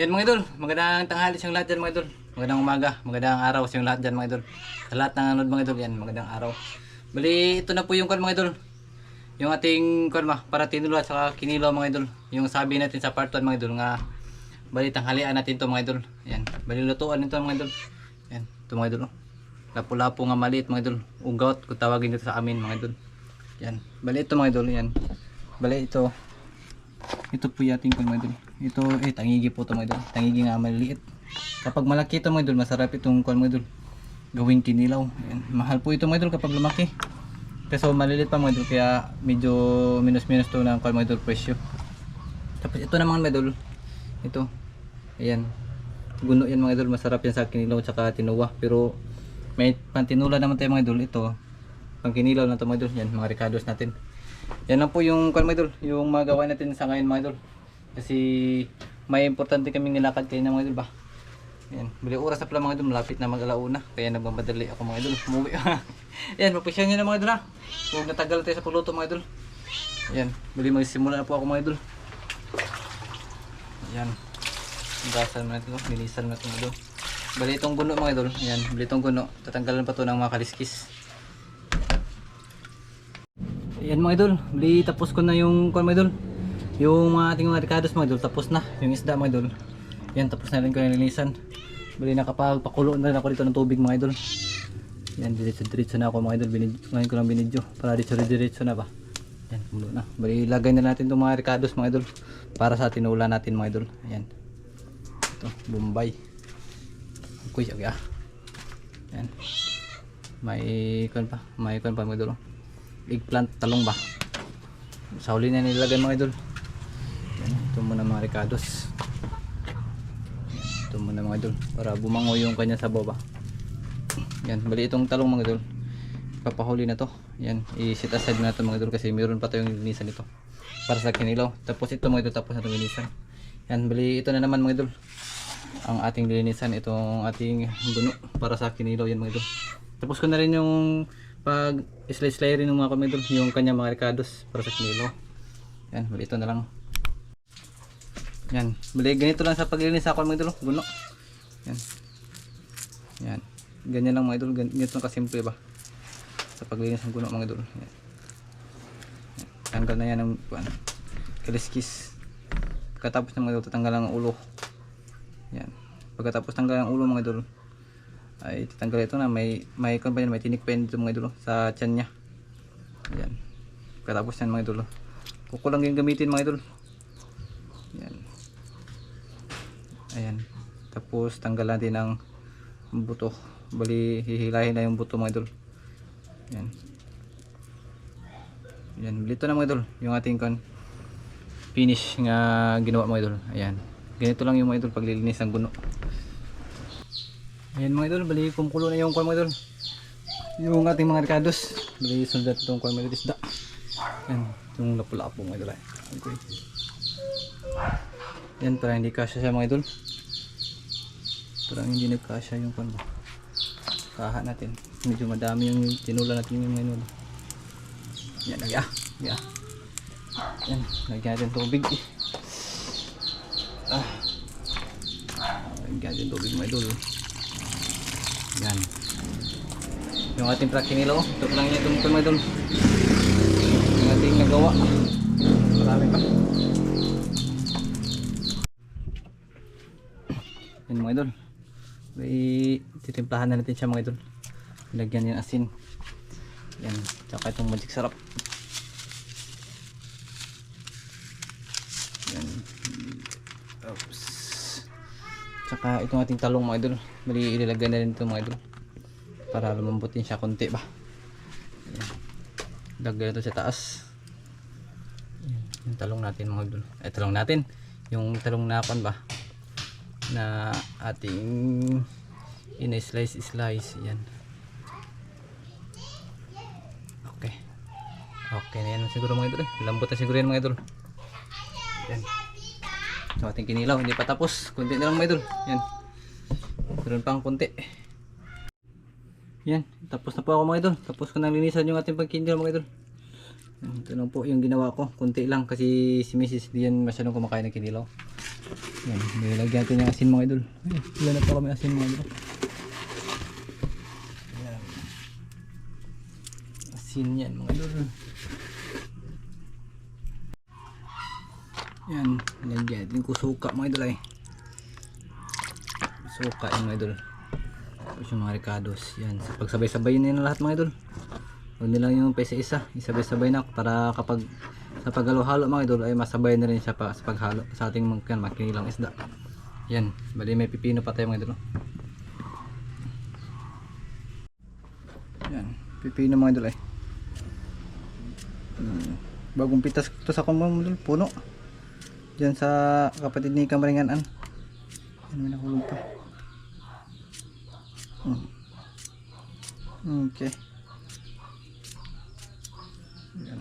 Yan mga idol, magandang tanghali sa lahat dyan mga idol. Magandang umaga, magandang araw sa lahat dyan mga idol. Sa lahat ng nanood mga idol, yan, magandang araw. Bali, ito na po yung kwan mga idol. Yung ating kwan ma, para tinulo at saka kinilo mga idol. Yung sabi natin sa part 1 mga idol nga, bali tanghalian natin to mga idol. Yan, bali lutuan nito mga idol. Yan, ito mga idol. oh. Lapu-lapu nga maliit mga idol. Ugot, kung tawagin dito sa amin mga idol. Yan, bali ito mga idol, yan. Bali ito, ito po yung ating kwan mga idol. Ito, eh, tangigi po ito mga idol. Tangigi nga maliliit. Kapag malaki ito mga idol, masarap itong kwan mga idol. Gawing kinilaw. Ayan. Mahal po ito mga idol kapag lumaki. Kasi maliliit pa mga idol, kaya medyo minus-minus to ng kwan mga idol presyo. Tapos ito naman mga idol, ito. Ayan. Guno yan mga idol, masarap yan sa kinilaw tsaka tinuwa. Pero may pantinula naman tayo mga idol. Ito, pang kinilaw na ito mga idol. Yan, mga ricados natin. Yan lang po yung kwan mga idol, yung magawa natin sa ngayon mga idol. Kasi may importante kaming nilakad kayo na mga idol ba. Yan, bali oras na pala mga idol, malapit na mag-alauna. Kaya nagmamadali ako mga idol, umuwi. Yan, mapisyan nyo na mga idol ha. Huwag natagal tayo sa pagluto mga idol. Yan, bali magsimula na po ako mga idol. Yan. Gasan mo natin ito, nilisan mga idol. Bali itong guno mga idol, yan, bali itong guno. Tatanggalan pa to ng mga kaliskis. Ayan mga idol, bali tapos ko na yung kwan mga idol. Yung mga ating mga ricados mga idol, tapos na. Yung isda mga idol. Yan, tapos na rin ko yung nilisan. Bali nakapagpakulo na rin ako dito ng tubig mga idol. Yan, diretso-diretso na ako mga idol. Binid ngayon ko lang binidyo. Para diretso-diretso na ba. Yan, kumulo na. Bali lagay na natin itong mga ricados mga idol. Para sa tinula natin mga idol. Ayan. Ito, Bombay. Kuy, okay ah. Yan. May kwan pa. May kwan pa mga idol. Eggplant talong ba. Sa huli na nilagay mga idol. Ito muna mga ricados. Ito muna mga idol. Para bumango yung kanya sa baba. Yan, bali itong talong mga idol. Papahuli na to. Yan, i-set aside na ito mga idol kasi meron pa tayong linisan ito. Para sa kinilaw. Tapos ito mga idol, tapos na itong linisan. Yan, bali ito na naman mga idol. Ang ating linisan, itong ating guno para sa kinilaw yan mga idol. Tapos ko na rin yung pag slide slide rin ng mga mga idol, yung kanya mga ricados para sa kinilaw. Yan, bali ito na lang. Yan, bali ganito lang sa paglilinis ako mga idol, guno. Yan. Yan. Ganyan lang mga idol, gan- ganito lang kasimple ba sa paglinis ng guno mga idol. Yan. Yan. Tanggal na yan ng ano, kaliskis. Pagkatapos ng mga idol, tatanggal ang ulo. Yan. Pagkatapos tanggal ang ulo mga idol, ay tatanggal ito na may may yan, may tinik pa yan dito mga idol oh, sa tiyan niya. Yan. Pagkatapos yan mga idol. oh. Kuko lang yung gamitin mga idol. Yan. Ayan. Tapos tanggal natin ang buto. Bali hihilahin na yung buto mga idol. Yan. Yan. Dito na mga idol. Yung ating kan finish nga ginawa mga idol. Ayan. Ganito lang yung mga idol paglilinis ng guno. Ayan mga idol. Bali kumukulo na yung kwan mga idol. Yung ating mga ricados. Bali sundat itong kwan mga idol isda. Yan. Yung lapu-lapo mga idol. ay. Okay. Yan para hindi kasya siya mga idol. Parang hindi nagkasya yung ba. Kaha natin. Medyo madami yung tinula natin yung ngayon. Yan, lagi ah. Lagi ah. Yan, lagyan natin tubig. Ah. Lagyan natin tubig mga idol. Yan. Yung ating prakinilo. Ito lang yung itong mga idol. Yung ating nagawa. Marami pa. Mga idol. May titimplahan na natin siya mga idol. Lagyan yan asin. Yan. Tsaka itong magic sarap. Yan. Oops. Tsaka itong ating talong mga idol. Mali ilalagay na rin ito mga idol. Para lumambutin siya konti ba. Yan. Lagay ito sa taas. Yan. Yung talong natin mga idol. Ay talong natin. Yung talong na kon ba na ating in-slice slice. Yan. Okay. Okay na yan siguro mga idol. Lambot na siguro yan mga idol. Yan. So ating kinilaw hindi pa tapos. Kunti na lang mga idol. Yan. Meron pang kunti. Yan. Tapos na po ako mga idol. Tapos ko nang linisan yung ating pagkinilaw mga idol. Ito lang po yung ginawa ko. Kunti lang kasi si Mrs. di yan masyadong kumakain ng kinilaw Yan, nilagyan natin yung asin mga idol. Ay, wala na pa kami asin mga idol. Yan. Asin yan mga idol. Yan, lagyan natin ko suka mga idol ay. Suka yung mga idol. Tapos yung mga ricados. Yan, sa pagsabay-sabay na yun lahat mga idol. Huwag nilang yung pa isa-isa. Isabay-sabay na para kapag sa paghalo-halo mga idol ay masabay na rin siya pa, sa paghalo sa ating mga makinilang isda. Yan, bali may pipino pa tayo mga idol. oh. Yan, pipino mga idol ay. Hmm, Bagong pitas to sa kumang idol, puno. Diyan sa kapatid ni Kamaringanan. Yan, may nakulong pa. Hmm. Okay. Yan.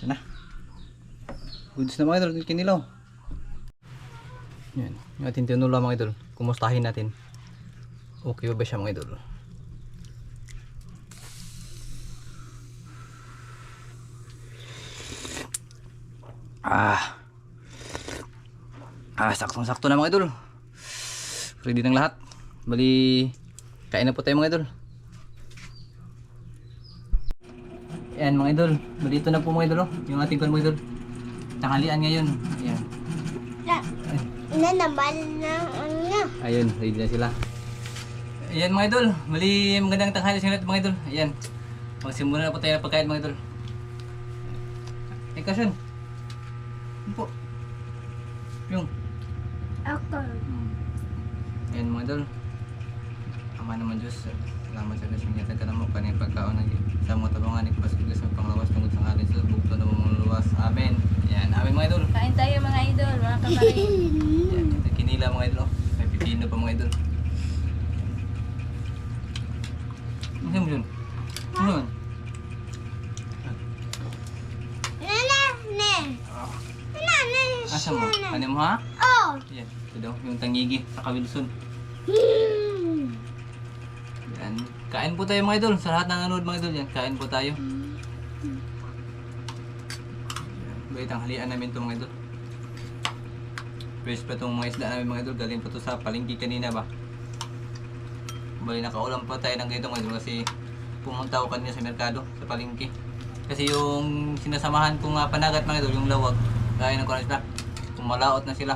Ito na. Goods na mga idol, kinilaw. Yan. Yung ating tinula mga idol. Kumustahin natin. Okay ba siya mga idol? Ah. Ah, saktong-sakto na mga idol. Ready ng lahat. Bali, kain na po tayo mga idol. Ayan mga idol. Bali ito na po mga idol. oh. Yung ating kwan mga idol. Tanghalian ngayon. Ayan. Na naman na ano. Ayun, ready na sila. Ayan mga idol. Bali, magandang tanghali sa inyo mga idol. Ayan. Magsimula na po tayo ng pagkain mga idol. Eh, kasyon. Ano po? Yung. Ako. Ayan mga idol. Ama naman Diyos. Salamat sa Diyos. Mga taga mo kanina pagkaon ng sa mga tabangan ni Pasig sa panglawas tungkol sa ngalan sa bukto na mga luwas. Amen. Ayan. Amen Kain tayo mga idol, mga kamarin. Ayan. Ito kinila mga idol. oh. May pipino pa mga idol. Ano mo yun? Ano yun? Nana, ne. Nana, Asa mo? Ano mo ha? Oh. Ayan. Ito daw. Yung tangigi sa Kabilson. Hmm. Yan. Kain po tayo mga idol. Sa lahat ng nanood mga idol yan. Kain po tayo. Yan. Bait ang halian namin ito mga idol. Fresh pa itong mga isda namin mga idol. Galing pa to sa palengke kanina ba. Bali nakaulam pa tayo ng ganito mga idol kasi pumunta ako kanina sa merkado sa palengke. Kasi yung sinasamahan kong uh, panagat mga idol, yung lawag, kaya na ko na sila. Kumalaot na sila.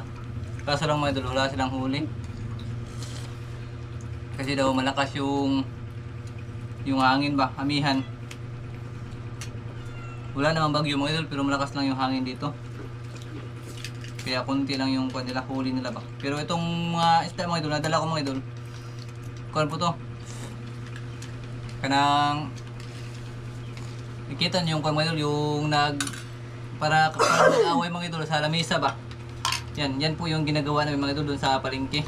Kaso lang mga idol, wala silang huli. Kasi daw malakas yung yung hangin ba, amihan. Wala namang bagyo mga idol, pero malakas lang yung hangin dito. Kaya konti lang yung kwan nila, huli nila ba. Pero itong mga isda mga idol, nadala ko mga idol. Kuan po to. Kanang Nakita niyo yung kwan mga idol, yung nag para para nag-away mga idol sa lamesa ba. Yan, yan po yung ginagawa namin mga idol doon sa palengke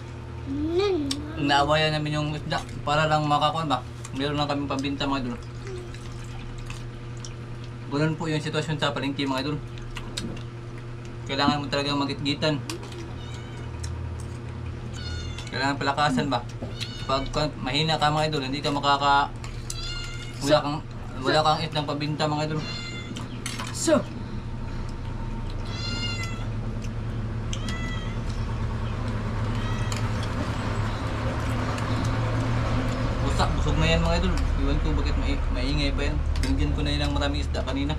naawayan namin yung isda para lang makakuan ba. Meron lang kaming pambinta mga idol. Ganun po yung sitwasyon sa palengke mga idol. Kailangan mo talaga magitgitan. Kailangan palakasan ba. Pag mahina ka mga idol, hindi ka makaka wala kang wala kang isdang pabinta mga idol. So, Busak, busog na yan mga idol. Iwan ko bakit mai maingay pa yan. Binigyan ko na yun ng maraming isda kanina.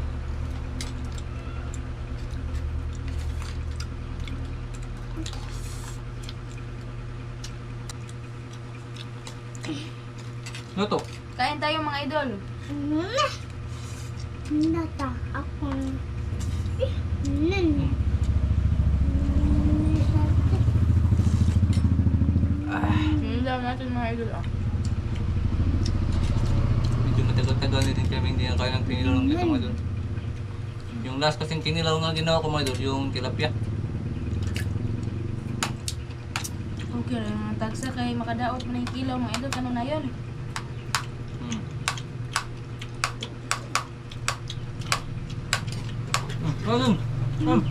Ano to? kain Nana. Nata ako. Nan. Ah, Sinilaw natin mga idol. Ah. medyo matagal-tagal na din kami hindi na kaya ng kinilaw ng ito mga idol. Yung last kasing kinilaw nga ginawa ko mga idol, yung tilapia. Okay, tagsa kay makadaot mo na yung kilaw mga idol. Kano na yun? Tom. Tom.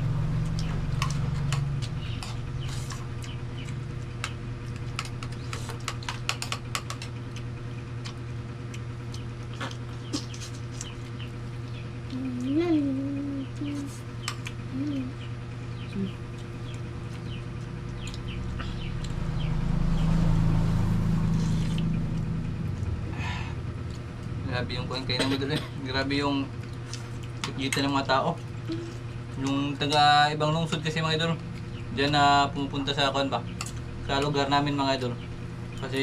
Grabe yung kuwan kayo na mo Grabe yung kita ng mga tao. Yung taga ibang lungsod kasi mga idol. Diyan na pumupunta sa kuhan ba? Sa lugar namin mga idol. Kasi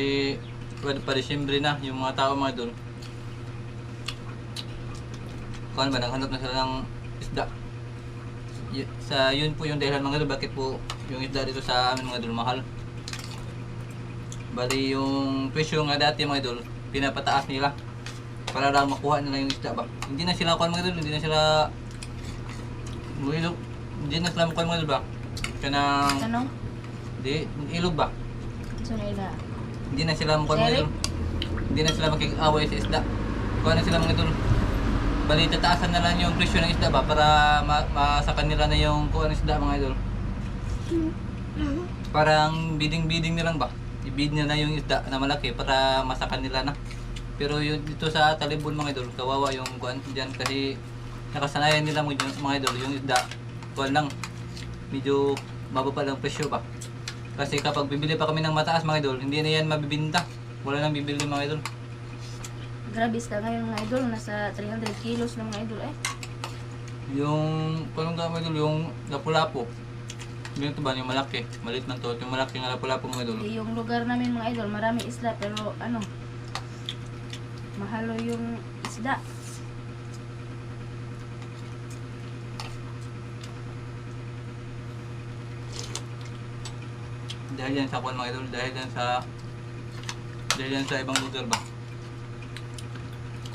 pwede pa Disyembre na yung mga tao mga idol. Kuhan ba? Naghanap na sila ng isda. Y- sa yun po yung dahilan mga idol bakit po yung isda dito sa amin mga idol mahal. Bali yung presyo nga dati mga idol, pinapataas nila para lang makuha nila yung isda ba. Hindi na sila kuha mga idol, hindi na sila ilog, hindi na sila makuha mga ba. Kanang, Ano? di, ilog ba? So nila. Hindi na sila makuha mga. Hindi na sila makikaway sa isda. Kuha na sila mga idol. Bali, tataasan na lang yung presyo ng isda ba para ma masakan nila na yung kuha ng isda mga idol. Parang bidding-bidding na lang ba? I-bid nila yung isda na malaki para masakan nila na. Pero yun dito sa Talibon mga idol, kawawa yung kuan diyan kasi nakasanayan nila mga, mga idol yung isda. Kuan lang medyo mababa lang presyo ba. Kasi kapag bibili pa kami ng mataas mga idol, hindi na yan mabibinta. Wala nang bibili mga idol. Grabe isda ngayon mga idol. Nasa 300 kilos na mga idol eh. Yung, kung nga mga idol, yung lapu-lapo. Ganito ba yung malaki? Malit ng to. Yung malaki nga lapu-lapo mga idol. Yung lugar namin mga idol, marami isda pero ano, mahalo yung isda. Dahil yan sa kwan mga idol, dahil yan sa dahil yan sa ibang lugar ba?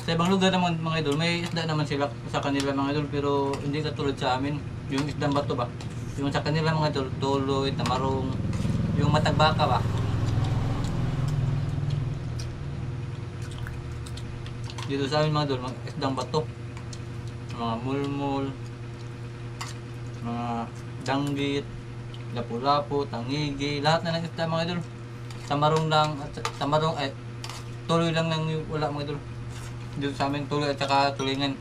Sa ibang lugar naman mga idol, may isda naman sila sa kanila mga idol pero hindi katulad sa amin. Yung isdang bato ba? Yung sa kanila mga idol, tuloy, tamarong, yung matagbaka ba? Dito sa amin mga idol, mga isdang bato. Mga mulmul, mga danggit, lapu-lapu, tangigi, lahat na ng isda mga idol. Tamarong lang, at tamarong, eh, tuloy lang yung wala mga idol. Dito sa amin tuloy at saka tulingan.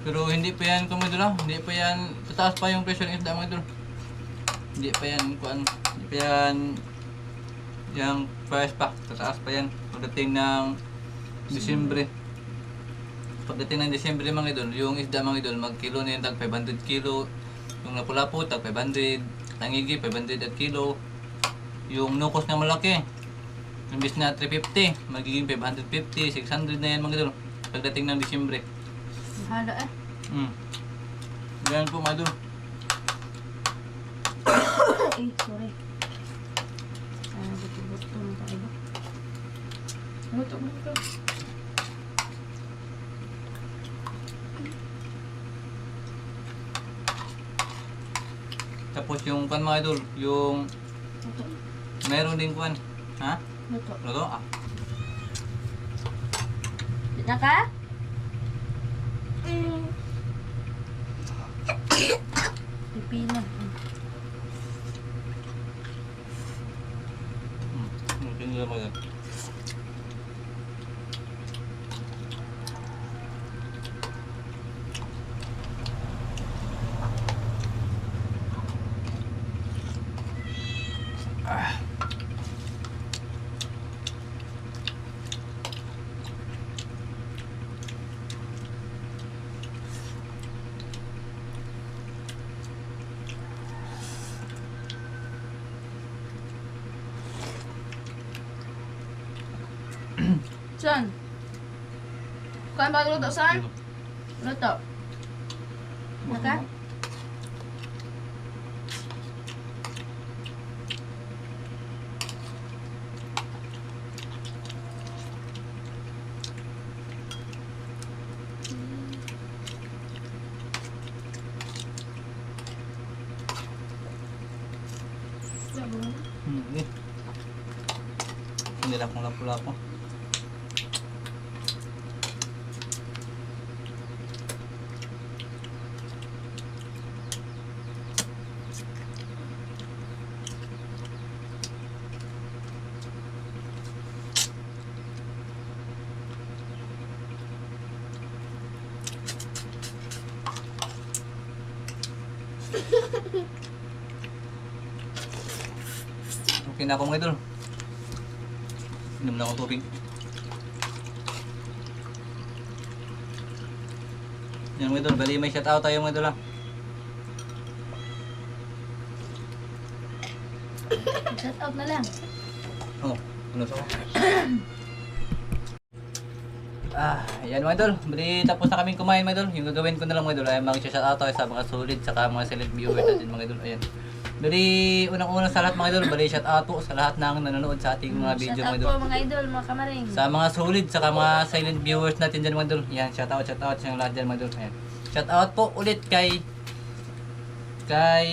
Pero hindi pa yan kumidol ah. Hindi pa yan, tataas pa yung presyo ng isda mga idol. Hindi pa yan, kuan, pa yan, yung price pa, tataas pa yan. Pagdating ng Disyembre. Pagdating ng Disyembre mga idol, yung isda mga idol, mag kilo na yun, tag 500 kilo. Yung lapu-lapu, tag 500. Tangigi, 500 at kilo. Yung nukos na malaki, imbis na 350, magiging 550, 600 na yan mga idol. Pagdating ng Disyembre. Mahalo eh. Mm. Ganyan po mga idol. Ay, sorry. Ah, buto-buto ng kaiba. Buto-buto. Tapos yung kan mga idol, yung Buto. meron din kwan. Ha? Buto. Ano to? Ah. Dito ka? Mm. Pipino. Mm. Hmm. Okay nila Saan? Kuhaan ba luto saan? Luto. Naka? Hmm, eh. Hindi lang kung lapu-lapu. Okay na ako mga idol. Inom na ako tubig. Yan mga idol, bali may shout out tayo mga idol ah. Shout out na lang. Oh, ano sa Ah, yan mga idol. Bali tapos na kaming kumain mga idol. Yung gagawin ko na lang mga idol ay mag-shout out tayo sa mga solid saka mga select viewers natin mga idol. Ayan. Bali unang-una sa lahat mga idol, bali shout out po sa lahat ng nanonood sa ating mga video Shout mga out idol. po mga idol, mga kamaring. Sa mga solid saka mga silent viewers natin dyan mga idol. Yan, shout out, shout out sa lahat dyan mga idol. Ayan. Shout out po ulit kay kay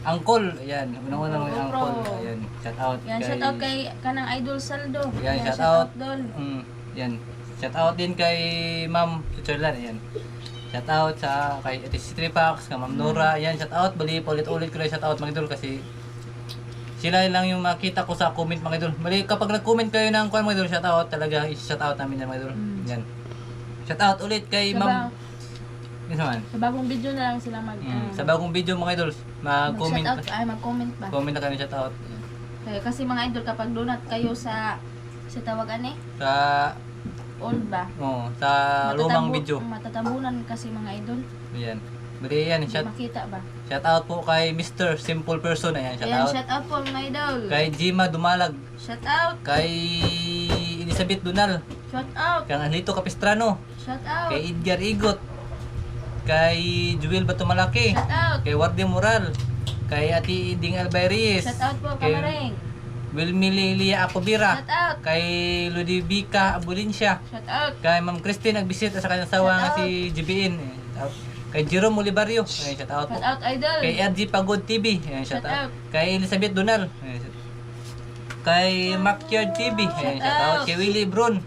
Angkol. Ayan, unang-una mga Bro. Angkol. Ayan, shout out Yan, shout out kay kanang Idol Saldo. Yan, shout out. doon. Mm, yan. Shout out din kay Ma'am Switzerland. Ayan. Shout out sa kay Ate si Tripax, kay Ma'am Nora. Ayan, shout out. Bali, ulit-ulit ko lang shout out mga idol kasi sila lang yung makita ko sa comment mga idol. Bali, kapag nag-comment kayo ng kuan mga idol, shout out talaga. I-shout out namin yan mga idol. Mm. Yan. Shout out ulit kay Sa, Ma'am. Yes, man. sa bagong video na lang sila mag... Mm. ah, Sa bagong video mga idol, mag-comment. out, ay mag-comment ba? Comment na kami shout out. Kaya kasi mga idol, kapag donut kayo sa sa tawag ani, Sa old ba? oh, sa lumang Matatabu- video. Matatabunan kasi mga idol. Ayan. Bali yan, shout makita ba? Shout out po kay Mr. Simple Person. Ayan, shout Ayan, out. shout out po mga idol. Kay Jima Dumalag. Shout out. Kay Elizabeth Dunal. Shout out. Kay Angelito Capistrano. Shout out. Kay Edgar Igot. Kay Jewel Batumalaki. Shout out. Kay Warde Moral. Kay Ati Iding Albayris. Shout out po Kay kamaring. Wilmy Lilia Acobira. Shout out. Kay Ludivica Abulincia. Shout out. Kay Ma'am Christine Agbisit sa kanyang sawa nga si shout out. Kay Jerome Olivario. Ayan, shout out po. Shout out idol. Kay RG Pagod TV. Ayan, shout, Shout out. out. Kay Elizabeth Donal. Ayan, shout- Kay Mackyard TV. Ayan, Shout shout out. out. Kay Willie Brun.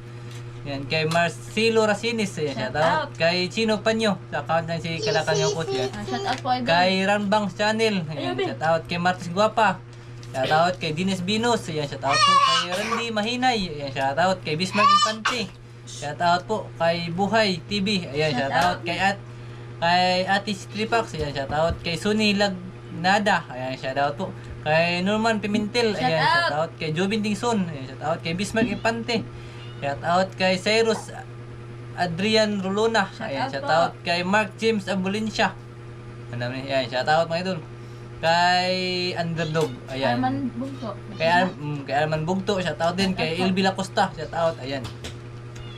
Ayan, kay Marcelo Racinis. Ayan, shout, Shout out. out. Kay Chino Panyo. Sa account ng si Kalakanyo ko. Ayan. Shout out po idol. Kay Ranbangs Channel. Ayan, shout out. Kay Martis Guapa. Shout out kay Dines Binos. Ayan, shout out po kay Randy Mahinay. Ayan, shout out kay Bismarck Infante. Shout out po kay Buhay TV. Ayan, shout, Shout out. out. kay At kay Ate Stripax. Ayan, shout out kay Sunny Lagnada. Ayan, shout out po. Kay Norman Pimentel. Ayan, out. shout out kay Jobin Dingson. Ayan, shout out kay Bismarck Infante. Shout out kay Cyrus Adrian. Shout Ayan, out shout po. out kay Mark James Abulincia. Ano naman, ayan, shout out mga idol. Kay Underdog, ayan. Arman Bugto. Kay, Ar- mm, kay Arman Bugto, shout out din. Kay. Ilby Lacosta, shout out, ayan.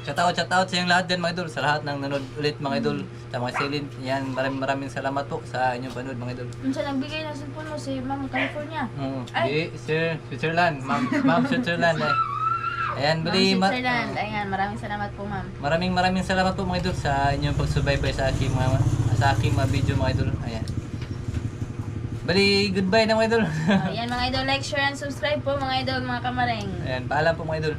Shout out, shout out sa inyong lahat dyan mga idol. Sa lahat ng nanood ulit mga idol. Sa mga silent, yan, maraming maraming salamat po sa inyong panood mga idol. Unsa nagbigay ng cellphone mo si Ma'am California? Mm, Ay. di, Sir, Switzerland, Ma'am, Ma'am Switzerland. Ay. Ayan, Ma'am bali, ma- Switzerland. Ayan, maraming salamat po ma'am. Maraming maraming salamat po mga idol sa inyong pagsubaybay sa aking mga sa aking mga video mga idol. Bali, goodbye na mga idol. Ayan mga idol, like, share, and subscribe po mga idol, mga kamaring. Ayan, paalam po mga idol.